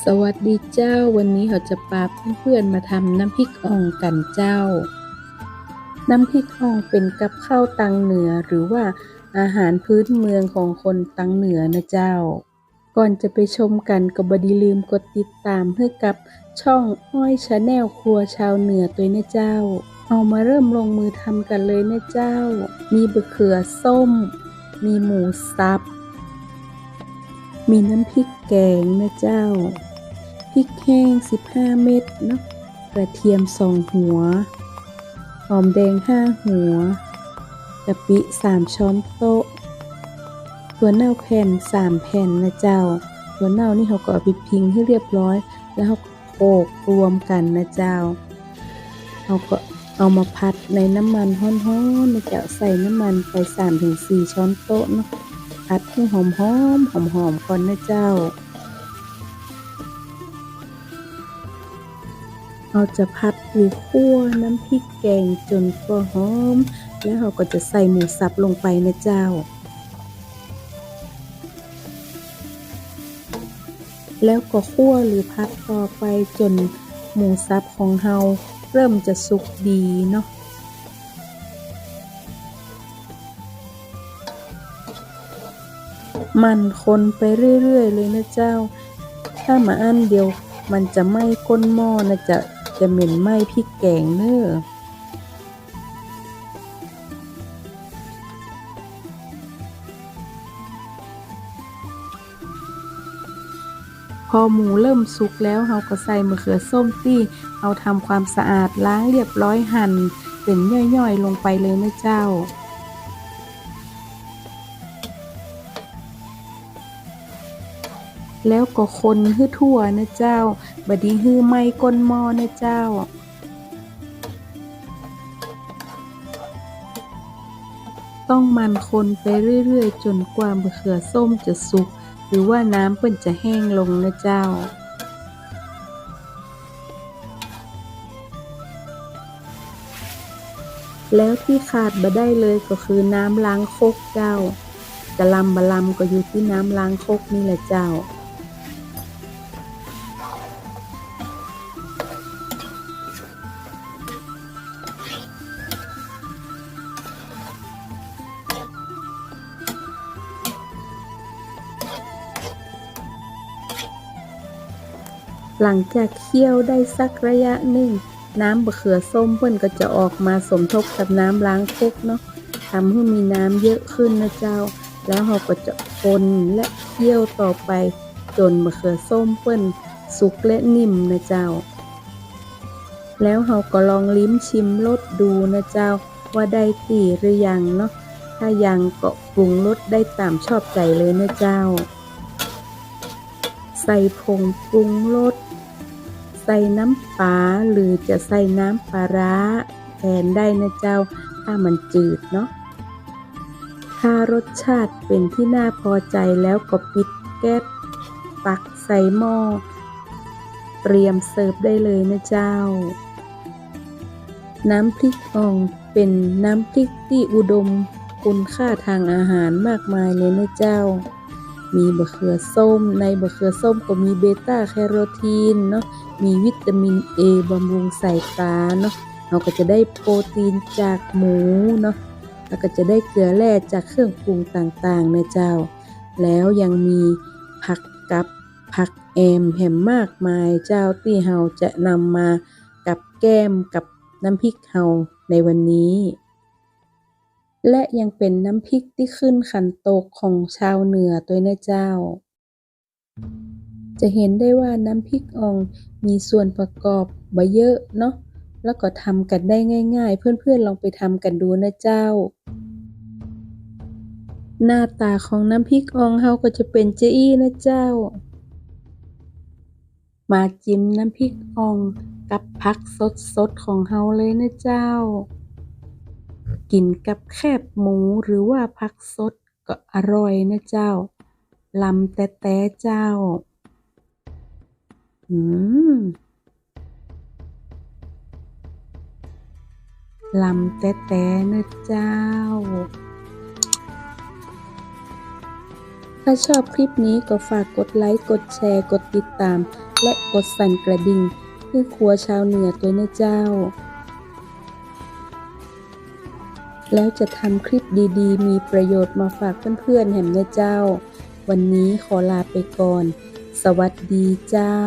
สวัสดีเจ้าวันนี้เราจะพาเพื่อนๆมาทำน้ำพริกอ่องกันเจ้า น้ำพริกอ่องเป็นกับข้าวตังเหนือหรือว่าอาหารพื้นเมืองของคนตังเหนือนะเจ้า ก่อนจะไปชมกันก็บดีลืมกดติดตามเพื่อกับช่องอ้อยชาแนลครัวชาวเหนือตัวนะเจ้า เอามาเริ่มลงมือทำกันเลยนะเจ้า มีบะเขือส้ม มีหมูสับ มีน้ำพริกแกงนะเจ้า พริกแห้ง 15 เม็ดเนาะ กระเทียม2หัว หอมแดง 5 หัว กะปิ 3 ช้อนโต๊ะถั่วเน่าแผ่น 3 แผ่นนะเจ้าถั่วเน่านี่เขาก็เอาไปพิงให้เรียบร้อย แล้วเขาโขลกรวมกันนะเจ้าเขาก็เอามาพัดในน้ำมันฮ้อนๆนะเจ้าใส่น้ำมันไป 3-4 ช้อนโต๊ะเนาะ พัดให้หอมหอมหอมหอมก่อนนะเจ้า เราจะพัดหรือคั่วน้ำพริกแกงจนตัวหอม แล้วเราก็จะใส่หมูสับลงไปนะเจ้า แล้วก็คั่วหรือพัดต่อไปจนหมูสับของเราเริ่มจะสุกดีเนาะ มันคนไปเรื่อยๆเลยนะเจ้า ถ้ามาอันเดียวมันจะไหม้ก้นหม้อนะจะจะเหม็นไหม้พริกแกงเนอ้อพอหมูเริ่มสุกแล้วเราก็ใส่มะเขือส้มที่เอาทำความสะอาดล้างเรียบร้อยหั่นเป็นย่อยๆลงไปเลยนะเจ้า แล้วก็คนให้ทั่วนะเจ้าบดนีฮื้อไม้ก้นหม้อนะเจ้า ต้องมันคนไปเรื่อยๆ จนกว่ามะเขือส้มจะสุก หรือว่าน้ำเปิ้นจะแห้งลงนะเจ้าแล้วที่ขาดบ่ได้เลยก็คือน้ำล้างคกเจ้า กะลำบะลำก็อยู่ที่น้ำล้างคกนี่แหละเจ้า หลังจากเคี่ยวได้สักระยะหนึ่ง น้ำบะเขือส้มเปิ้นก็จะออกมาสมทบกับน้ำล้างคกเนาะทำให้มีน้ำเยอะขึ้นนะเจ้า แล้วเราก็จะคนและเคี่ยวต่อไป จนมะเขือส้มเปิ้นสุกและนิ่มนะเจ้า แล้วเราก็ลองลิ้มชิมรสดูนะเจ้า ว่าได้ตีหรือยังเนาะถ้ายังก็ปรุงรสได้ตามชอบใจเลยนะเจ้า ใส่ผงปรุงรส ใส่น้ำปลาหรือจะใส่น้ำปลาร้าแทนได้นะเจ้า ถ้ามันจืดเนาะถ้ารสชาติเป็นที่น่าพอใจแล้วก็ปิดแก๊สตักใส่หม้อเตรียมเสิร์ฟได้เลยนะเจ้า น้ำพริกอ่องเป็นน้ำพริกที่อุดมคุณค่าทางอาหารมากมายเลยนะเจ้า มีบะเขือส้ม ในบะเขือส้มก็มีเบต้าแคโรทีนเนาะ มีวิตามินเอบำรุงสายตาเนาะ เราก็จะได้โปรตีนจากหมูเนาะ แล้วก็จะได้เกลือแร่จากเครื่องปรุงต่างๆนะเจ้า แล้วยังมีผักกับผักแอมแหมมากมายเจ้าที่เราจะนำมากับแก้มกับน้ำพริกเฮาในวันนี้ และยังเป็นน้ำพริกที่ขึ้นขันโตกของชาวเหนือตัวนะเจ้า จะเห็นได้ว่าน้ำพริกอ่องมีส่วนประกอบบ่เยอะเนาะแล้วก็ทำกันได้ง่าย ๆ เพื่อนๆลองไปทำกันดูนะเจ้า หน้าตาของน้ำพริกอ่องเฮาก็จะเป็นจะอี้นะเจ้า มาจิ้มน้ำพริกอ่องกับผักสดๆของเฮาเลยนะเจ้า กินกับแคบหมูหรือว่าผักสดก็อร่อยนะเจ้าลำแต่แต่เจ้า อืมลำแต่แต่นะเจ้า ถ้าชอบคลิปนี้ก็ฝากกดไลค์ กดแชร์ กดติดตาม และกดสั่นกระดิ่งเพื่อครัวชาวเหนือตัวนะเจ้า แล้วจะทำคลิปดีๆ มีประโยชน์มาฝากเพื่อนๆแหมนะเจ้า วันนี้ขอลาไปก่อน สวัสดีเจ้า